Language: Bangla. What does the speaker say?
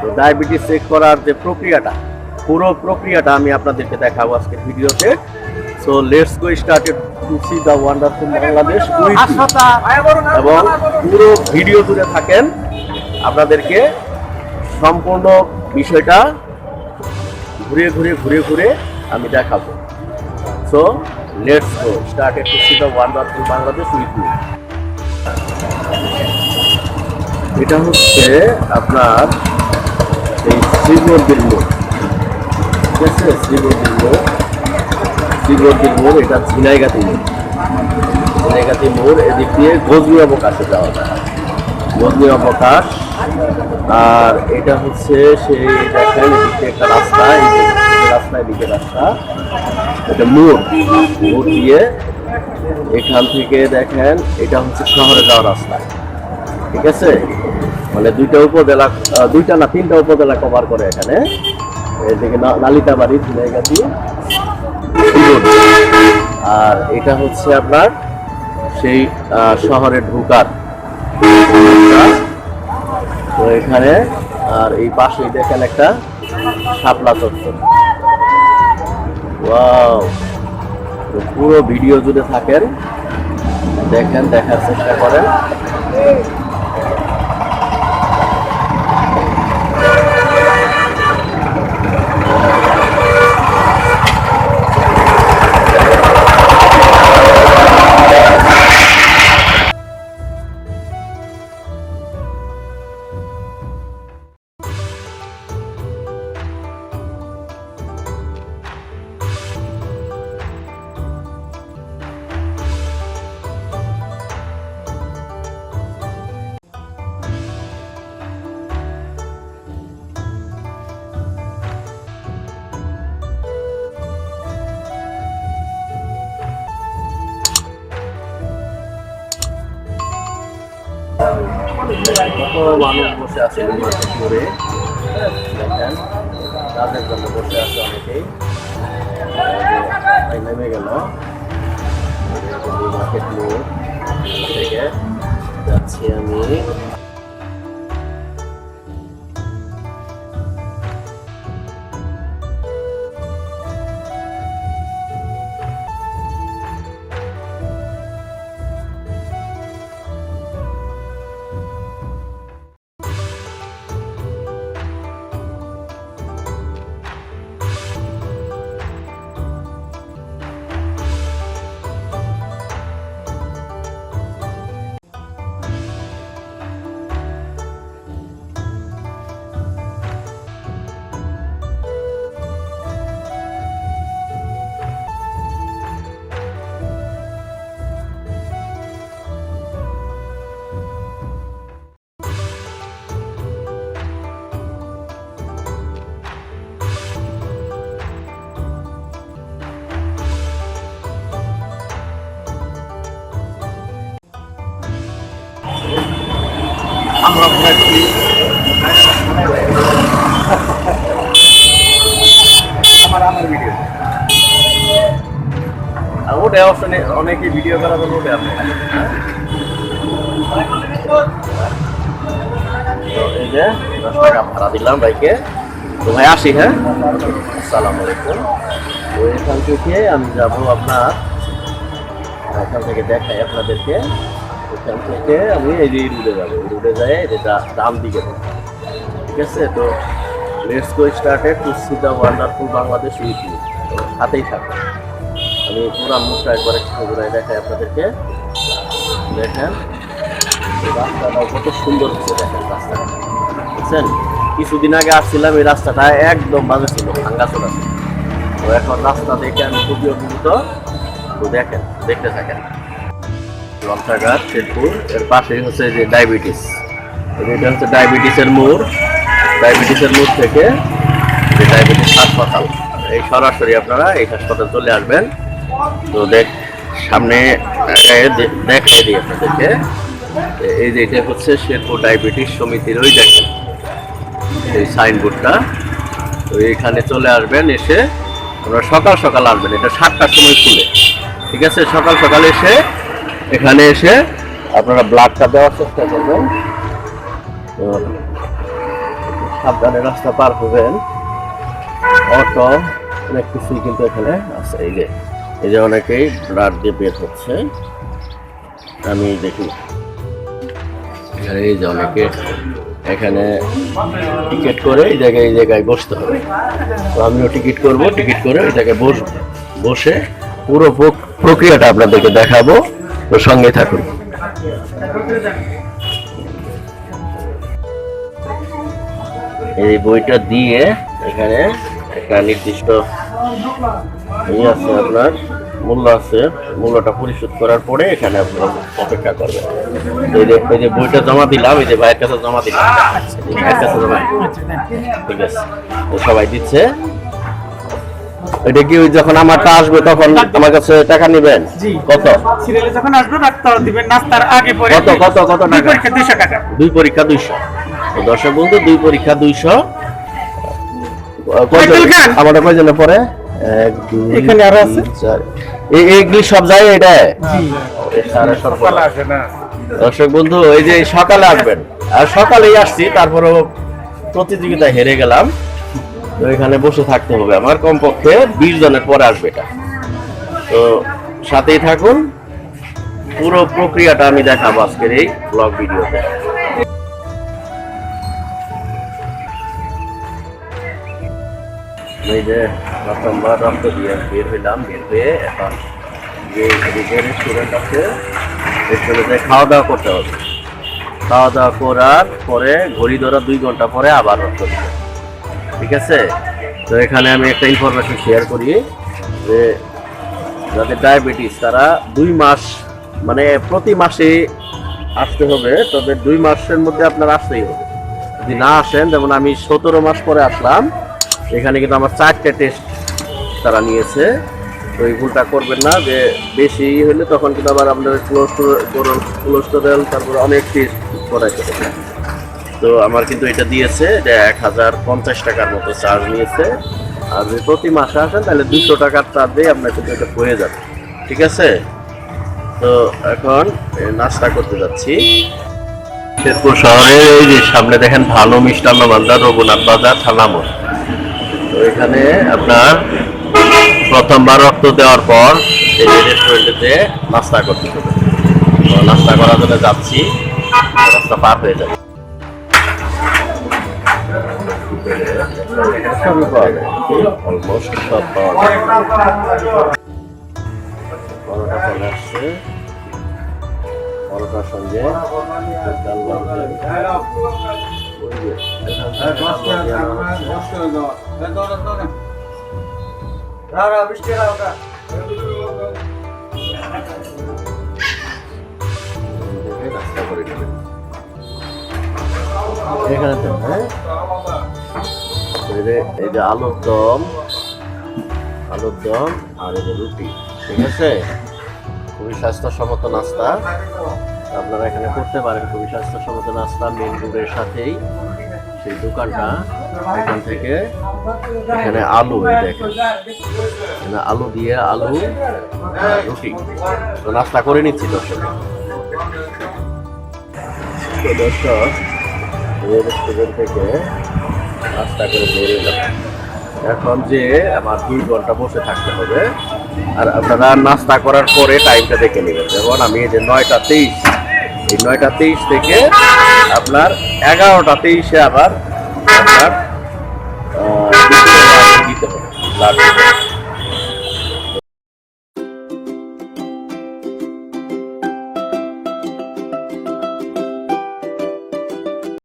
তো ডায়াবেটিস চেক করার যে প্রক্রিয়াটা পুরো প্রক্রিয়াটা আমি আপনাদেরকে দেখাবো আজকের ভিডিওতে। So let's go started to see the wonderful Bangladesh এবং পুরো ভিডিও জুড়ে থাকেন আপনাদেরকে সম্পূর্ণ বিষয়টা ঘুরে ঘুরে ঘুরে ঘুরে আমি দেখাবো। So let's go started to see the wonderful Bangladesh with you এটা হচ্ছে আপনার এই শ্রীবর্দির মোড় ঠিক আছে শ্রীবর্দির মোড় শ্রীবর্দির মোড় এটা ঝিনাইগাতি মোড় ঝিনাইগাতি মোড় এদিক দিয়ে গজনি অবকাশে যাওয়া যায় গজনি অবকাশ আর এটা হচ্ছে সেই দেখেন এদিকে একটা রাস্তা রাস্তা এদিকে রাস্তা এটা মোড় মোড় দিয়ে এখান থেকে দেখেন এটা হচ্ছে শহরে যাওয়ার রাস্তা ঠিক আছে মানে দুইটা উপজেলা দুইটা না, তিনটা উপজেলা কভার করে এখানে এদিকে নালিতাবাড়ি শিবগঞ্জ। আর এটা হচ্ছে আপনার সেই শহরে ঢোকার। তো এখানে, আর এই পাশেই দেখেন একটা শাপলা চত্বর পুরো ভিডিও জুড়ে থাকেন দেখেন, দেখার চেষ্টা করেন মানুষ বসে আছে কাজের জন্য বসে আছে অনেকেই। নেমে গেল। মার্কেট মোড় থেকে যাচ্ছি আমি। আমরা ভাবছি ভিডিও আর ওটা অনেকে ভিডিও করা আপনি এই যে দশ টাকা ভাড়া দিলাম বাইকে তো আসি হ্যাঁ আসসালামু আলাইকুম তো এখান থেকে আমি যাব আপনার এখান থেকে দেখাই আপনাদেরকে থেকে আমি এই রুটে যাব। রুটে যাই যেটা ডান দিকে ঠিক আছে? তো let's go started to see the wonderful Bangladesh with you হাতেই থাকবে আমি পুরো মুখটা একবার একটু ঘুরাই দেখাই আপনাদেরকে। দেখেন রাস্তাটা কত সুন্দর হচ্ছে দেখেন রাস্তাটা। বুঝছেন? কিছুদিন আগে আসছিলাম, এই রাস্তাটা একদম বাজে ছিল, ভাঙ্গা চলা তো এখন রাস্তা দেখে আমি খুবই অভিভূত। তো দেখেন, দেখতে থাকেন। লঞ্চাঘাট শেরপুর। এর পাশেই হচ্ছে যে ডায়াবেটিস এটা হচ্ছে ডায়াবেটিসের মোড়। ডায়াবেটিসের মোড় থেকে যে ডায়াবেটিস হাসপাতাল। এই সরাসরি আপনারা এই হাসপাতাল চলে আসবেন। তো দেখ, সামনে দেখাই দিই আপনাদেরকে। এই যে এটা হচ্ছে শেরপুর ডায়াবেটিস সমিতির ওই দেখেন এই সাইনবোর্ডটা তো এখানে চলে আসবেন, এসে আপনারা সকাল সকাল আসবেন। এটা সাতটার সময় খুলে। ঠিক আছে? সকাল সকাল এসে এখানে এসে আপনারা ব্লাডটা দেওয়ার চেষ্টা করবেন। সাবধানে রাস্তা পার হবেন। অটো অনেক কিছুই কিন্তু এখানে আছে। এই যে এই যে অনেকেই ব্লাড দিয়ে বের হচ্ছে। আমি দেখি। এই যে অনেকে এখানে টিকিট করে এই জায়গায় এই জায়গায় বসতে হবে। তো আমিও টিকিট করব, টিকিট করে ওই জায়গায় বসবো বসে পুরো প্রক- প্রক্রিয়াটা আপনাদেরকে দেখাবো। তো সঙ্গে থাকুন। এই বইটা দিয়ে এখানে একটা নির্দিষ্ট ই আছে আপনার, মূল্য আছে। মূল্যটা পরিশোধ করার পরে এখানে আপনারা অপেক্ষা করবেন। এই যে এই যে বইটা জমা দিলাম, এই যে ভাইয়ের কাছে জমা দিলাম। ভাইয়ের কাছে জমা ঠিক আছে। সবাই দিচ্ছে। এটা কি যখন আমারটা আসবে তখন আমার কাছে টাকা নেবেন? কত? সিরিয়ালে যখন আসবে ডাক্তার দিবেন নাস্তার আগে পরে কত কত কত টাকা? পরীক্ষা দুইশো টাকা। দুই পরীক্ষা দুইশো। তো দর্শক বন্ধু দুই পরীক্ষা দুইশো। আব্দুল খান। আমাদের কয়জনে পরে? এক দুই এখানে আরও আছে? চার। এই এইগুলি সব যায় এটা? জি। দর্শক বন্ধু এই যে সকালে আসবেন। আর সকালেই আসছি তারপরেও প্রতিযোগিতায় হেরে গেলাম। তো এখানে বসে থাকতে হবে। আমার কমপক্ষে বিশ জনের পরে আসবে এটা। তো সাথেই থাকুন। পুরো প্রক্রিয়াটা আমি দেখাবো আজকের এই ব্লগ ভিডিওতে। এই যে প্রথমবার রক্ত দিয়ে বের হইলাম, বের হয়ে এখন যে এদিকে রেস্টুরেন্ট আছে রেস্টুরেন্টে খাওয়া দাওয়া করতে হবে। খাওয়া দাওয়া করার পরে ঘড়ি ধরা দুই ঘণ্টা পরে আবার রক্ত দিবে ঠিক আছে? তো এখানে আমি একটা ইনফরমেশন শেয়ার করি যে যাদের ডায়াবেটিস তারা দুই মাস মানে প্রতি মাসে আসতে হবে, তবে দুই মাসের মধ্যে আপনার আসতেই হবে। যদি না আসেন, যেমন আমি সতেরো মাস পরে আসলাম, এখানে কিন্তু আমার চারটে টেস্ট তারা নিয়েছে। তো এই ভুলটা করবেন না, যে বেশি হলে তখন কিন্তু আবার আপনার কোলেস্টোরেল কোলেস্টোরেল তারপর অনেক টেস্ট করাইতে হবে। তো আমার কিন্তু এটা দিয়েছে, এটা এক হাজার পঞ্চাশ টাকার মতো চার্জ নিয়েছে। আর যদি প্রতি মাসে আসেন, তাহলে দুশো টাকার চার্জেই আপনার কিন্তু এটা হয়ে যাবে। ঠিক আছে? তো এখন নাস্তা করতে যাচ্ছি। শেরপুর শহরের এই যে সামনে দেখেন ভালো মিষ্টান্ন বাজার রঘুনাথ বাজার থানামোড় তো এখানে আপনার প্রথমবার রক্ত দেওয়ার পর এই রেস্টুরেন্টেতে নাস্তা করতে হবে। তো নাস্তা করার জন্য যাচ্ছি। রাস্তা পার হয়ে যাবে। সবই পাওয়া যায় অলমোস্ট সব পাওয়া যায় পরোটা চলে আসছে পরোটার সঙ্গে ডাল। দেখে নাস্তা করে নেবেন। এখানে তো হ্যাঁ এই যে আলুর দম আলুর দম আর এই যে রুটি, ঠিক আছে? খুবই স্বাস্থ্যসম্মত নাস্তা। আপনারা এখানে করতে পারেন, খুবই স্বাস্থ্যসম্মত নাস্তা মেন রোডের সাথেই। সেই দোকানটা, এখান থেকে এখানে আলু দেখেন। আলু দিয়ে আলু রুটি। তো নাস্তা করে নিচ্ছি দর্শক। দর্শক রেস্টুরেন্ট থেকে নাস্তা করে বেরিয়ে এলাম এখন যে আমার দুই ঘণ্টা বসে থাকতে হবে, আর আপনারা নাস্তা করার পরে টাইমটা দেখে নেবেন যেমন আমি এই যে নয়টা তেইশ, এই নয়টা তেইশ থেকে আপনার এগারোটা তেইশে আবার আপনার দিতে হবে।